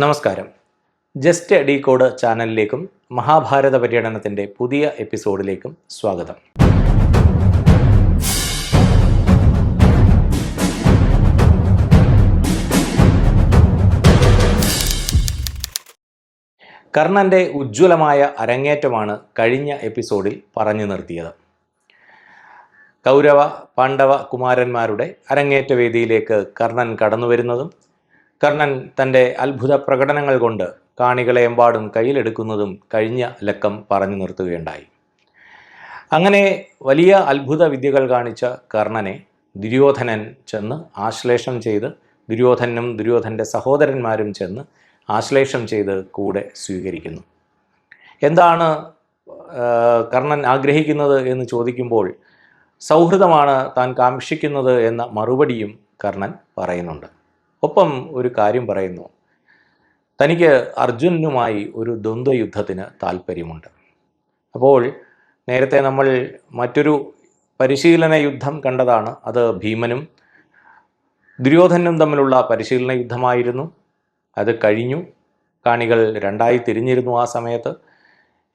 നമസ്കാരം. Just decode ചാനലിലേക്കും Mahabharata പര്യടനത്തിന്റെ പുതിയ എപ്പിസോഡിലേക്കും സ്വാഗതം. കർണന്റെ ഉജ്ജ്വലമായ അരങ്ങേറ്റമാണ് കഴിഞ്ഞ എപ്പിസോഡിൽ പറഞ്ഞു നിർത്തിയത്. കൗരവ പാണ്ഡവ കുമാരന്മാരുടെ അരങ്ങേറ്റ വേദിയിലേക്ക് കർണൻ കടന്നു വരുന്നതും കർണൻ തന്റെ അത്ഭുത പ്രകടനങ്ങൾ കൊണ്ട് കാണികളെ എമ്പാടും കയ്യിലെടുക്കുന്നതും കഴിഞ്ഞ ലക്കം പറഞ്ഞു നിർത്തുകയുണ്ടായി. അങ്ങനെ വലിയ അത്ഭുത വിദ്യകൾ കാണിച്ച കർണനെ ദുര്യോധനൻ ചെന്ന് ആശ്ലേഷം ചെയ്ത് ദുര്യോധനും ദുര്യോധന്റെ സഹോദരന്മാരും ചെന്ന് ആശ്ലേഷം ചെയ്ത് കൂടെ സ്വീകരിക്കുന്നു. എന്താണ് കർണൻ ആഗ്രഹിക്കുന്നത് എന്ന് ചോദിക്കുമ്പോൾ സൗഹൃദമാണ് താൻ കാക്ഷിക്കുന്നത് എന്ന മറുപടിയും കർണൻ പറയുന്നുണ്ട്. ഒപ്പം ഒരു കാര്യം പറയുന്നു. തനിക്ക് അർജുനുമായി ഒരു ദ്വന്ദ്വയുദ്ധത്തിന് താല്പര്യമുണ്ട്. അപ്പോൾ നേരത്തെ നമ്മൾ മറ്റൊരു പരിശീലന യുദ്ധം കണ്ടതാണ്. അത് ഭീമനും ദുര്യോധനും തമ്മിലുള്ള പരിശീലന യുദ്ധമായിരുന്നു. അത് കഴിഞ്ഞു. കാണികൾ രണ്ടായി തിരിഞ്ഞിരുന്നു ആ സമയത്ത്.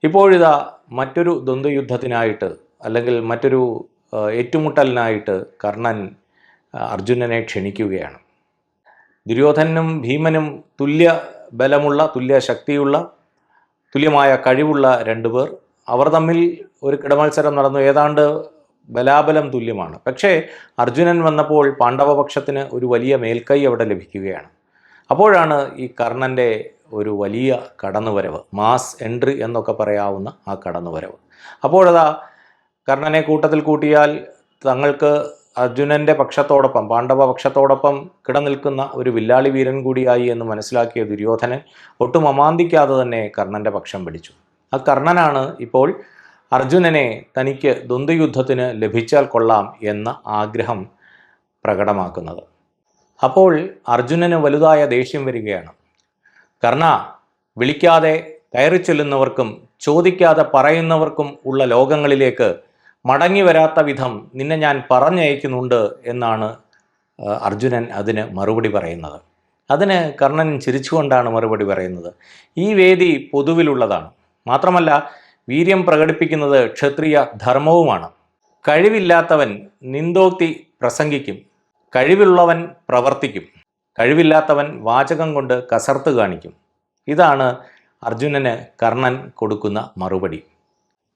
ഇപ്പോഴിതാ മറ്റൊരു ദ്വന്ദ്വയുദ്ധത്തിനായിട്ട് അല്ലെങ്കിൽ മറ്റൊരു ഏറ്റുമുട്ടലിനായിട്ട് കർണൻ അർജുനനെ ക്ഷണിക്കുകയാണ്. ദുര്യോധനും ഭീമനും തുല്യ ബലമുള്ള തുല്യ ശക്തിയുള്ള തുല്യമായ കഴിവുള്ള രണ്ടുപേർ അവർ തമ്മിൽ ഒരു കിടമത്സരം നടന്നു. ഏതാണ്ട് ബലാബലം തുല്യമാണ്. പക്ഷേ അർജുനൻ വന്നപ്പോൾ പാണ്ഡവപക്ഷത്തിന് ഒരു വലിയ മേൽക്കൈ അവിടെ ലഭിക്കുകയാണ്. അപ്പോഴാണ് ഈ കർണന്റെ ഒരു വലിയ കടന്നുവരവ് മാസ് എൻട്രി എന്നൊക്കെ പറയാവുന്ന ആ കടന്നുവരവ്. അപ്പോഴതാ കർണനെ കൂട്ടത്തിൽ കൂട്ടിയാൽ തങ്ങൾക്ക് അർജുനന്റെ പക്ഷത്തോടൊപ്പം പാണ്ഡവ പക്ഷത്തോടൊപ്പം കിടനിൽക്കുന്ന ഒരു വില്ലാളി വീരൻ കൂടിയായി എന്ന് മനസ്സിലാക്കിയ ദുര്യോധനൻ ഒട്ടും അമാന്തിക്കാതെ തന്നെ കർണന്റെ പക്ഷം പിടിച്ചു. ആ കർണനാണ് ഇപ്പോൾ അർജുനനെ തനിക്ക് ദ്വന്ദ്യുദ്ധത്തിന് ലഭിച്ചാൽ കൊള്ളാം എന്ന ആഗ്രഹം പ്രകടമാക്കുന്നത്. അപ്പോൾ അർജുനന് വലുതായ ദേഷ്യം വരികയാണ്. കർണ വിളിക്കാതെ കയറി ചൊല്ലുന്നവർക്കും ചോദിക്കാതെ പറയുന്നവർക്കും ഉള്ള ലോകങ്ങളിലേക്ക് മടങ്ങി വരാത്ത വിധം നിന്നെ ഞാൻ പറഞ്ഞയക്കുന്നുണ്ട് എന്നാണ് അർജുനൻ അതിന് മറുപടി പറയുന്നത്. അതിന് കർണൻ ചിരിച്ചുകൊണ്ടാണ് മറുപടി പറയുന്നത്. ഈ വേദി പൊതുവിലുള്ളതാണ്. മാത്രമല്ല വീര്യം പ്രകടിപ്പിക്കുന്നത് ക്ഷത്രിയ ധർമ്മവുമാണ്. കഴിവില്ലാത്തവൻ നിന്ദോക്തി പ്രസംഗിക്കും. കഴിവുള്ളവൻ പ്രവർത്തിക്കും. കഴിവില്ലാത്തവൻ വാചകം കൊണ്ട് കസർത്ത് കാണിക്കും. ഇതാണ് അർജുനന് കർണൻ കൊടുക്കുന്ന മറുപടി.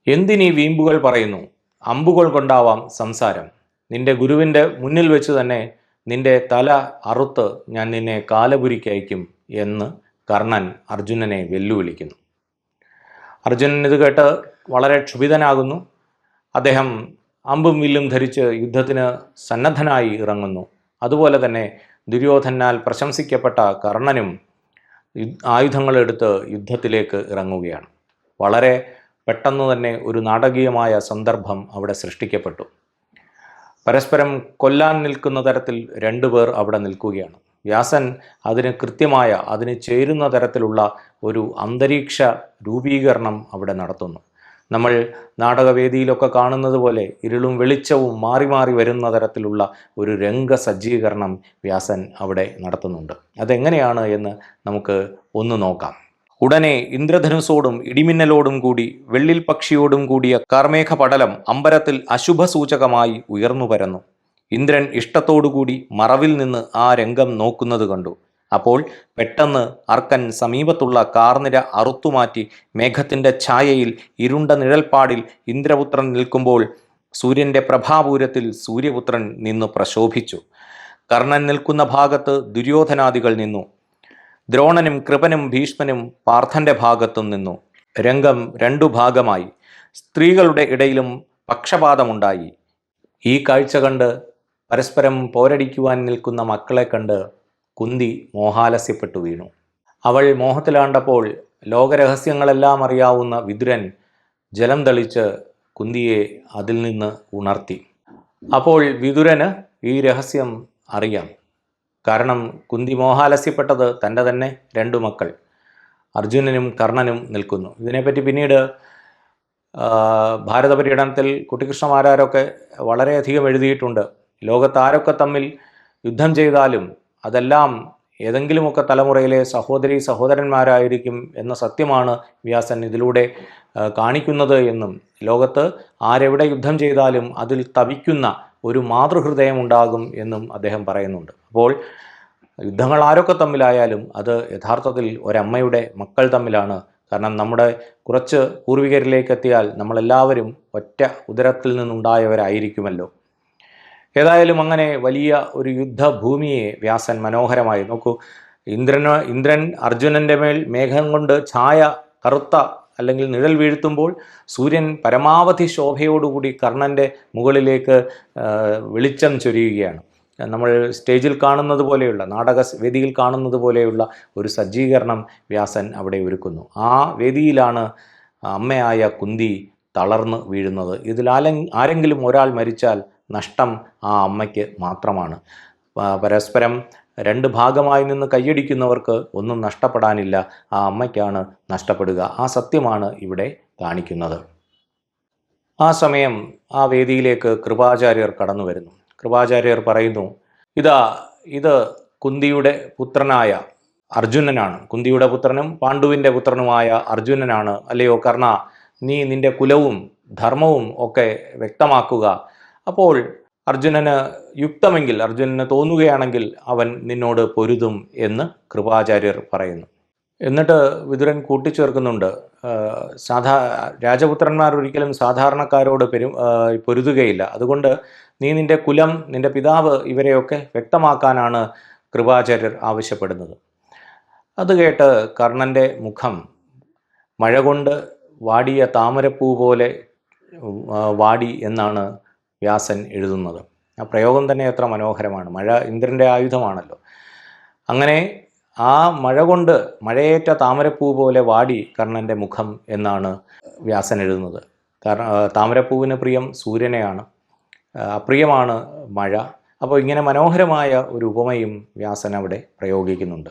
എന്തിനീ വീമ്പുകൾ പറയുന്നു? അമ്പുകൾ കൊണ്ടാവാം സംസാരം. നിന്റെ ഗുരുവിന്റെ മുന്നിൽ വെച്ച് തന്നെ നിന്റെ തല അറുത്ത് ഞാൻ നിന്നെ കാലപുരിക്കയക്കും എന്ന് കർണൻ അർജുനനെ വെല്ലുവിളിക്കുന്നു. അർജുനൻ ഇത് കേട്ട് വളരെ ക്ഷുഭിതനാകുന്നു. അദ്ദേഹം അമ്പും വില്ലും ധരിച്ച് യുദ്ധത്തിന് സന്നദ്ധനായി ഇറങ്ങുന്നു. അതുപോലെ തന്നെ ദുര്യോധനാൽ പ്രശംസിക്കപ്പെട്ട കർണനും ആയുധങ്ങളെടുത്ത് യുദ്ധത്തിലേക്ക് ഇറങ്ങുകയാണ്. വളരെ പെട്ടെന്ന് തന്നെ ഒരു നാടകീയമായ സന്ദർഭം അവിടെ സൃഷ്ടിക്കപ്പെട്ടു. പരസ്പരം കൊല്ലാൻ നിൽക്കുന്ന തരത്തിൽ രണ്ടുപേർ അവിടെ നിൽക്കുകയാണ്. വ്യാസൻ അതിന് കൃത്യമായ അതിന് ചേരുന്ന തരത്തിലുള്ള ഒരു അന്തരീക്ഷ രൂപീകരണം അവിടെ നടത്തുന്നു. നമ്മൾ നാടകവേദിയിലൊക്കെ കാണുന്നത് പോലെ ഇരുളും വെളിച്ചവും മാറി മാറി വരുന്ന തരത്തിലുള്ള ഒരു രംഗ സജ്ജീകരണം വ്യാസൻ അവിടെ നടത്തുന്നുണ്ട്. അതെങ്ങനെയാണ് എന്ന് നമുക്ക് ഒന്ന് നോക്കാം. ഉടനെ ഇന്ദ്രധനുസോടും ഇടിമിന്നലോടും കൂടി വെള്ളിൽ പക്ഷിയോടും കൂടിയ കാർമേഘ പടലം അമ്പരത്തിൽ അശുഭസൂചകമായി ഉയർന്നു പരന്നു. ഇന്ദ്രൻ ഇഷ്ടത്തോടുകൂടി മറവിൽ നിന്ന് ആ രംഗം നോക്കുന്നത് കണ്ടു. അപ്പോൾ പെട്ടെന്ന് അർക്കൻ സമീപത്തുള്ള കാർനിര അറുത്തുമാറ്റി മേഘത്തിന്റെ ഛായയിൽ ഇരുണ്ട നിഴൽപ്പാടിൽ ഇന്ദ്രപുത്രൻ നിൽക്കുമ്പോൾ സൂര്യന്റെ പ്രഭാപൂരത്തിൽ സൂര്യപുത്രൻ നിന്നു പ്രശോഭിച്ചു. കർണൻ നിൽക്കുന്ന ഭാഗത്ത് ദുര്യോധനാദികൾ നിന്നു. ദ്രോണനും കൃപനും ഭീഷ്മനും പാർത്ഥന്റെ ഭാഗത്തു നിന്നു. രംഗം രണ്ടു ഭാഗമായി. സ്ത്രീകളുടെ ഇടയിലും പക്ഷപാതമുണ്ടായി. ഈ കാഴ്ച കണ്ട് പരസ്പരം പോരടിക്കുവാൻ നിൽക്കുന്ന മക്കളെ കണ്ട് കുന്തി മോഹാലസ്യപ്പെട്ടു വീണു. അവൾ മോഹത്തിലാണ്ടപ്പോൾ ലോകരഹസ്യങ്ങളെല്ലാം അറിയാവുന്ന വിദുരൻ ജലം തളിച്ച് കുന്തിയെ അതിൽ നിന്ന് ഉണർത്തി. അപ്പോൾ വിതുരന് ഈ രഹസ്യം അറിയാം. കാരണം കുന്തി മോഹാലസ്യപ്പെട്ടത് തന്റെ തന്നെ രണ്ടു മക്കൾ. അർജുനനും കർണനും നിൽക്കുന്നു. ഇതിനെപ്പറ്റി പിന്നീട് ഭാരത പര്യടനത്തിൽ കുട്ടിക്കൃഷ്ണമാരാരൊക്കെ വളരെയധികം എഴുതിയിട്ടുണ്ട്. ലോകത്താരൊക്കെ തമ്മിൽ യുദ്ധം ചെയ്താലും അതെല്ലാം ഏതെങ്കിലുമൊക്കെ തലമുറയിലെ സഹോദരി സഹോദരന്മാരായിരിക്കും എന്ന സത്യമാണ് വ്യാസൻ ഇതിലൂടെ കാണിക്കുന്നത് എന്നും. ലോകത്ത് ആരെവിടെ യുദ്ധം ചെയ്താലും അതിൽ തവിക്കുന്ന ഒരു മാതൃഹൃദയം ഉണ്ടാകും എന്നും അദ്ദേഹം പറയുന്നുണ്ട്. അപ്പോൾ യുദ്ധങ്ങൾ ആരൊക്കെ തമ്മിലായാലും അത് യഥാർത്ഥത്തിൽ ഒരമ്മയുടെ മക്കൾ തമ്മിലാണ്. കാരണം നമ്മുടെ കുറച്ച് പൂർവികരിലേക്ക് എത്തിയാൽ നമ്മളെല്ലാവരും ഒറ്റ ഉദരത്തിൽ നിന്നുണ്ടായവരായിരിക്കുമല്ലോ. ഏതായാലും അങ്ങനെ വലിയ ഒരു യുദ്ധഭൂമിയെ വ്യാസൻ മനോഹരമായി നോക്കൂ. ഇന്ദ്രന് ഇന്ദ്രൻ അർജുനന്റെ മേൽ മേഘം കൊണ്ട് ഛായ കറുത്ത അല്ലെങ്കിൽ നിഴൽ വീഴ്ത്തുമ്പോൾ സൂര്യൻ പരമാവധി ശോഭയോടുകൂടി കർണന്റെ മുകളിലേക്ക് വെളിച്ചം ചൊരിയുകയാണ്. നമ്മൾ സ്റ്റേജിൽ കാണുന്നത് പോലെയുള്ള നാടക വേദിയിൽ കാണുന്നത് പോലെയുള്ള ഒരു സജ്ജീകരണം വ്യാസൻ അവിടെ ഒരുക്കുന്നു. ആ വേദിയിലാണ് അമ്മയായ കുന്തി തളർന്ന് വീഴുന്നത്. ഇതിൽ ആരെങ്കിലും ഒരാൾ മരിച്ചാൽ നഷ്ടം ആ അമ്മയ്ക്ക് മാത്രമാണ്. പരസ്പരം രണ്ട് ഭാഗമായി നിന്ന് കൈയടിക്കുന്നവർക്ക് ഒന്നും നഷ്ടപ്പെടാനില്ല. ആ അമ്മയ്ക്കാണ് നഷ്ടപ്പെടുക. ആ സത്യമാണ് ഇവിടെ കാണിക്കുന്നത്. ആ സമയം ആ വേദിയിലേക്ക് കൃപാചാര്യർ കടന്നു വരുന്നു. കൃപാചാര്യർ പറയുന്നു ഇതാ ഇത് കുന്തിയുടെ പുത്രനായ അർജുനനാണ്. കുന്തിയുടെ പുത്രനും പാണ്ഡുവിന്റെ പുത്രനുമായ അർജുനനാണ്. അല്ലയോ കർണ നീ നിന്റെ കുലവും ധർമ്മവും ഒക്കെ വ്യക്തമാക്കുക. അപ്പോൾ അർജുനന് യുക്തമെങ്കിൽ അർജുനന് തോന്നുകയാണെങ്കിൽ അവൻ നിന്നോട് പൊരുതും എന്ന് കൃപാചാര്യർ പറയുന്നു. എന്നിട്ട് വിതുരൻ കൂട്ടിച്ചേർക്കുന്നുണ്ട്. സാധാ രാജപുത്രന്മാർ ഒരിക്കലും സാധാരണക്കാരോട് പെരു പൊരുതുകയില്ല. അതുകൊണ്ട് നീ നിന്റെ കുലം നിന്റെ പിതാവ് ഇവരെയൊക്കെ വ്യക്തമാക്കാനാണ് കൃപാചാര്യർ ആവശ്യപ്പെടുന്നത്. അത് കേട്ട് കർണന്റെ മുഖം മഴ കൊണ്ട് വാടിയ താമരപ്പൂ പോലെ വാടി എന്നാണ് വ്യാസൻ എഴുതുന്നത്. ആ പ്രയോഗം തന്നെ എത്ര മനോഹരമാണ്. മഴ ഇന്ദ്രന്റെ ആയുധമാണല്ലോ. അങ്ങനെ ആ മഴ കൊണ്ട് മഴയേറ്റ താമരപ്പൂ പോലെ വാടി കർണന്റെ മുഖം എന്നാണ് വ്യാസൻ എഴുതുന്നത്. കാരണം താമരപ്പൂവിന് പ്രിയം സൂര്യനെയാണ്. അപ്രിയമാണ് മഴ. അപ്പോൾ ഇങ്ങനെ മനോഹരമായ ഒരു ഉപമയും വ്യാസൻ അവിടെ പ്രയോഗിക്കുന്നുണ്ട്.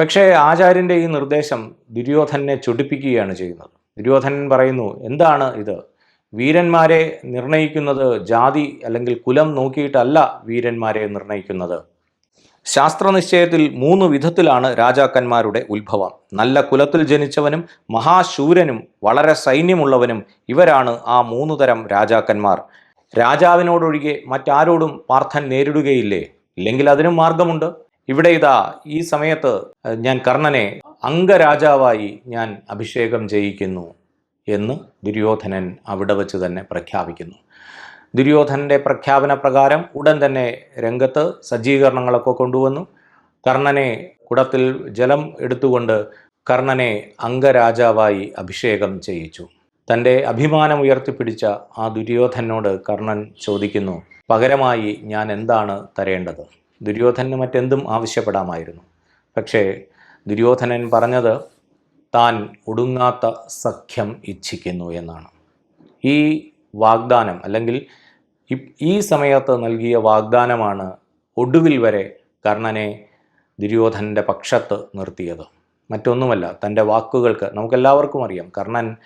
പക്ഷേ ആചാര്യന്റെ ഈ നിർദ്ദേശം ദുര്യോധനെ ചൊടിപ്പിക്കുകയാണ് ചെയ്യുന്നത്. ദുര്യോധനൻ പറയുന്നു എന്താണ് ഇത്? വീരന്മാരെ നിർണയിക്കുന്നത് ജാതി അല്ലെങ്കിൽ കുലം നോക്കിയിട്ടല്ല വീരന്മാരെ നിർണയിക്കുന്നത്. ശാസ്ത്രനിശ്ചയത്തിൽ മൂന്ന് വിധത്തിലാണ് രാജാക്കന്മാരുടെ ഉത്ഭവം. നല്ല കുലത്തിൽ ജനിച്ചവനും മഹാശൂരനും വളരെ സൈന്യമുള്ളവനും ഇവരാണ് ആ മൂന്ന് തരം രാജാക്കന്മാർ. രാജാവിനോടൊഴികെ മറ്റാരോടും പാർത്ഥൻ നേരിടുകയില്ലേ? ഇല്ലെങ്കിൽ അതിനും മാർഗമുണ്ട്? ഇവിടെ ഇതാ ഈ സമയത്ത് ഞാൻ കർണനെ അംഗരാജാവായി ഞാൻ അഭിഷേകം ചെയ്യിക്കുന്നു. എന്ന് ദുര്യോധനൻ അവിടെ വച്ച് തന്നെ പ്രഖ്യാപിക്കുന്നു. ദുര്യോധനന്റെ പ്രഖ്യാപന പ്രകാരം ഉടൻ തന്നെ രംഗത്ത് സജ്ജീകരണങ്ങളൊക്കെ കൊണ്ടുവന്നു. കർണനെ കുടത്തിൽ ജലം എടുത്തുകൊണ്ട് കർണനെ അംഗരാജാവായി അഭിഷേകം ചെയ്യിച്ചു. തന്റെ അഭിമാനം ഉയർത്തിപ്പിടിച്ച ആ ദുര്യോധനോട് കർണൻ ചോദിക്കുന്നു പകരമായി ഞാൻ എന്താണ് തരേണ്ടത്? ദുര്യോധനന് മറ്റെന്തും ആവശ്യപ്പെടാമായിരുന്നു. പക്ഷേ ദുര്യോധനൻ പറഞ്ഞത് താൻ ഒടുങ്ങാത്ത സഖ്യം ഇച്ഛിക്കുന്നു എന്നാണ്. ഈ വാഗ്ദാനം അല്ലെങ്കിൽ ഈ സമയത്ത് നൽകിയ വാഗ്ദാനമാണ് ഒടുവിൽ വരെ കർണനെ ദുര്യോധനന്റെ പക്ഷത്ത് നിർത്തിയത്. മറ്റൊന്നുമല്ല തന്റെ വാക്കുകൾക്ക് നമുക്കെല്ലാവർക്കും അറിയാം കർണൻ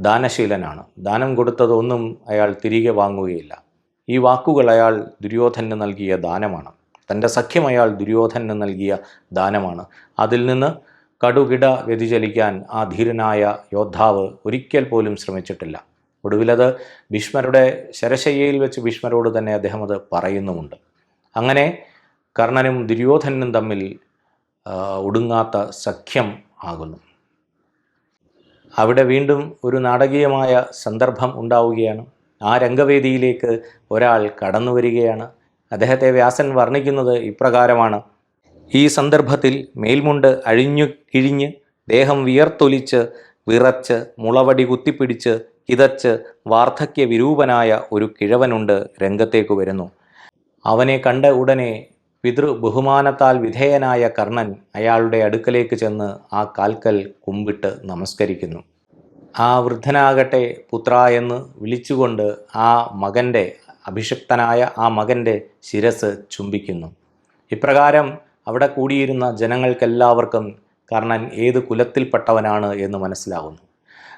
ദാനശീലനാണ്. ദാനം കൊടുത്തതൊന്നും അയാൾ തിരികെ വാങ്ങുകയില്ല. ഈ വാക്കുകൾ അയാൾ ദുര്യോധനന് നൽകിയ ദാനമാണ്. തന്റെ സഖ്യം അയാൾ ദുര്യോധനന് നൽകിയ ദാനമാണ്. അതിൽ നിന്ന് കടുകിട വ്യതിചലിക്കാൻ ആ ധീരനായ യോദ്ധാവ് ഒരിക്കൽ പോലും ശ്രമിച്ചിട്ടില്ല. ഒടുവിലത് ഭീഷ്മരുടെ ശരശയ്യയിൽ വെച്ച് ഭീഷ്മരോട് തന്നെ അദ്ദേഹം അത് പറയുന്നുമുണ്ട്. അങ്ങനെ കർണനും ദുര്യോധനനും തമ്മിൽ ഒടുങ്ങാത്ത സഖ്യം ആകുന്നു. അവിടെ വീണ്ടും ഒരു നാടകീയമായ സന്ദർഭം ഉണ്ടാവുകയാണ്. ആ രംഗവേദിയിലേക്ക് ഒരാൾ കടന്നു വരികയാണ് അദ്ദേഹത്തെ വ്യാസൻ വർണിക്കുന്നത് ഇപ്രകാരമാണ്. ഈ സന്ദർഭത്തിൽ മേൽമുണ്ട് അഴിഞ്ഞു കിഴിഞ്ഞ് ദേഹം വിയർത്തൊലിച്ച് വിറച്ച് മുളവടി കുത്തിപ്പിടിച്ച് കിതച്ച് വാർദ്ധക്യ വിരൂപനായ ഒരു കിഴവനുണ്ട് രംഗത്തേക്ക് വരുന്നു. അവനെ കണ്ട ഉടനെ പിതൃ ബഹുമാനത്താൽ വിധേയനായ കർണൻ അയാളുടെ അടുക്കലേക്ക് ചെന്ന് ആ കാൽക്കൽ കുമ്പിട്ട് നമസ്കരിക്കുന്നു. ആ വൃദ്ധനാകട്ടെ പുത്ര എന്ന് വിളിച്ചുകൊണ്ട് ആ മകന്റെ അഭിഷിക്തനായ ആ മകന്റെ ശിരസ് ചുംബിക്കുന്നു. ഇപ്രകാരം അവിടെ കൂടിയിരുന്ന ജനങ്ങൾക്കെല്ലാവർക്കും കർണൻ ഏത് കുലത്തിൽപ്പെട്ടവനാണ് എന്ന് മനസ്സിലാകുന്നു.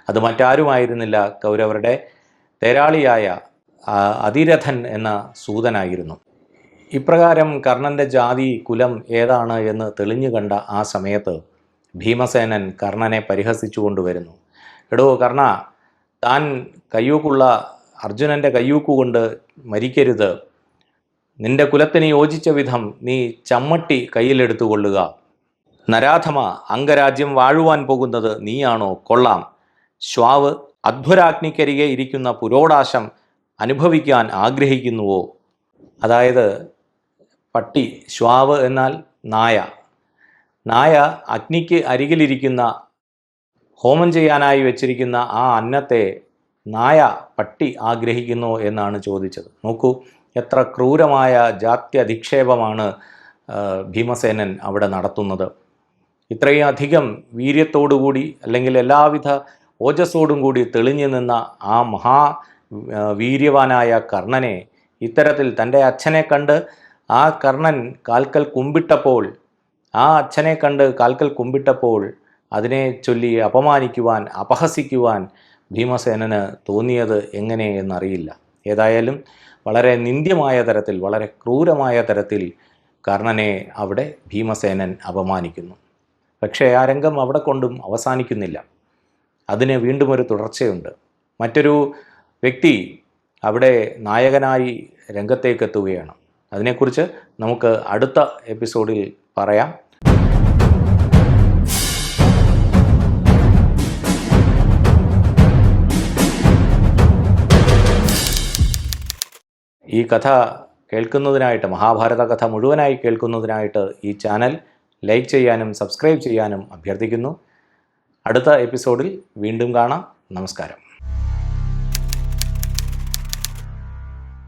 അത് മറ്റാരുമായിരുന്നില്ല. കൗരവരുടെ തേരാളിയായ അതിരഥൻ എന്ന സൂതനായിരുന്നു. ഇപ്രകാരം കർണന്റെ ജാതി കുലം ഏതാണ് എന്ന് തെളിഞ്ഞു കണ്ട ആ സമയത്ത് ഭീമസേനൻ കർണനെ പരിഹസിച്ചു കൊണ്ടുവരുന്നു. എടോ കർണ താൻ കയ്യൂക്കുള്ള അർജുനന്റെ കയ്യൂക്കുകൊണ്ട് മരിക്കരുത്. നിന്റെ കുലത്തിന് യോജിച്ച വിധം നീ ചമ്മട്ടി കയ്യിലെടുത്തുകൊള്ളുക നരാധമ അംഗരാജ്യം വാഴുവാൻ പോകുന്നത് നീയാണോ? കൊള്ളാം. ശ്വാവ് അധ്വരാഗ്നിക്കരികെ ഇരിക്കുന്ന പുരോടാശം അനുഭവിക്കാൻ ആഗ്രഹിക്കുന്നുവോ? അതായത് പട്ടി ശ്വാവ് എന്നാൽ നായ. നായ അഗ്നിക്ക് അരികിലിരിക്കുന്ന ഹോമം ചെയ്യാനായി വെച്ചിരിക്കുന്ന ആ അന്നത്തെ നായ പട്ടി ആഗ്രഹിക്കുന്നു എന്നാണ് ചോദിച്ചത്. നോക്കൂ എത്ര ക്രൂരമായ ജാത്യധിക്ഷേപമാണ് ഭീമസേനൻ അവിടെ നടത്തുന്നത്. ഇത്രയും അധികം വീര്യത്തോടുകൂടി അല്ലെങ്കിൽ എല്ലാവിധ ഓജസ്സോടും കൂടി തെളിഞ്ഞു നിന്ന ആ മഹാ വീര്യവാനായ കർണനെ ഇത്തരത്തിൽ തന്റെ അച്ഛനെ കണ്ട് ആ കർണൻ കാൽക്കൽ കുമ്പിട്ടപ്പോൾ ആ അച്ഛനെ കണ്ട് കാൽക്കൽ കുമ്പിട്ടപ്പോൾ അതിനെ ചൊല്ലി അപമാനിക്കുവാൻ അപഹസിക്കുവാൻ ഭീമസേനന് തോന്നിയത് എങ്ങനെയെന്നറിയില്ല ഏതായാലും വളരെ നിന്ദ്യമായ തരത്തിൽ വളരെ ക്രൂരമായ തരത്തിൽ കർണനെ അവിടെ ഭീമസേനൻ അപമാനിക്കുന്നു. പക്ഷേ ആ രംഗം അവിടെ കൊണ്ടും അവസാനിക്കുന്നില്ല. അതിന് വീണ്ടും ഒരു തുടർച്ചയുണ്ട്. മറ്റൊരു വ്യക്തി അവിടെ നായകനായി രംഗത്തേക്കെത്തുകയാണ്. അതിനെക്കുറിച്ച് നമുക്ക് അടുത്ത എപ്പിസോഡിൽ പറയാം. ഈ കഥ കേൾക്കുന്നതിനായിട്ട് മഹാഭാരത കഥ മുഴുവനായി കേൾക്കുന്നതിനായിട്ട് ഈ ചാനൽ ലൈക്ക് ചെയ്യാനും സബ്സ്ക്രൈബ് ചെയ്യാനും അഭ്യർത്ഥിക്കുന്നു. അടുത്ത എപ്പിസോഡിൽ വീണ്ടും കാണാം. നമസ്കാരം.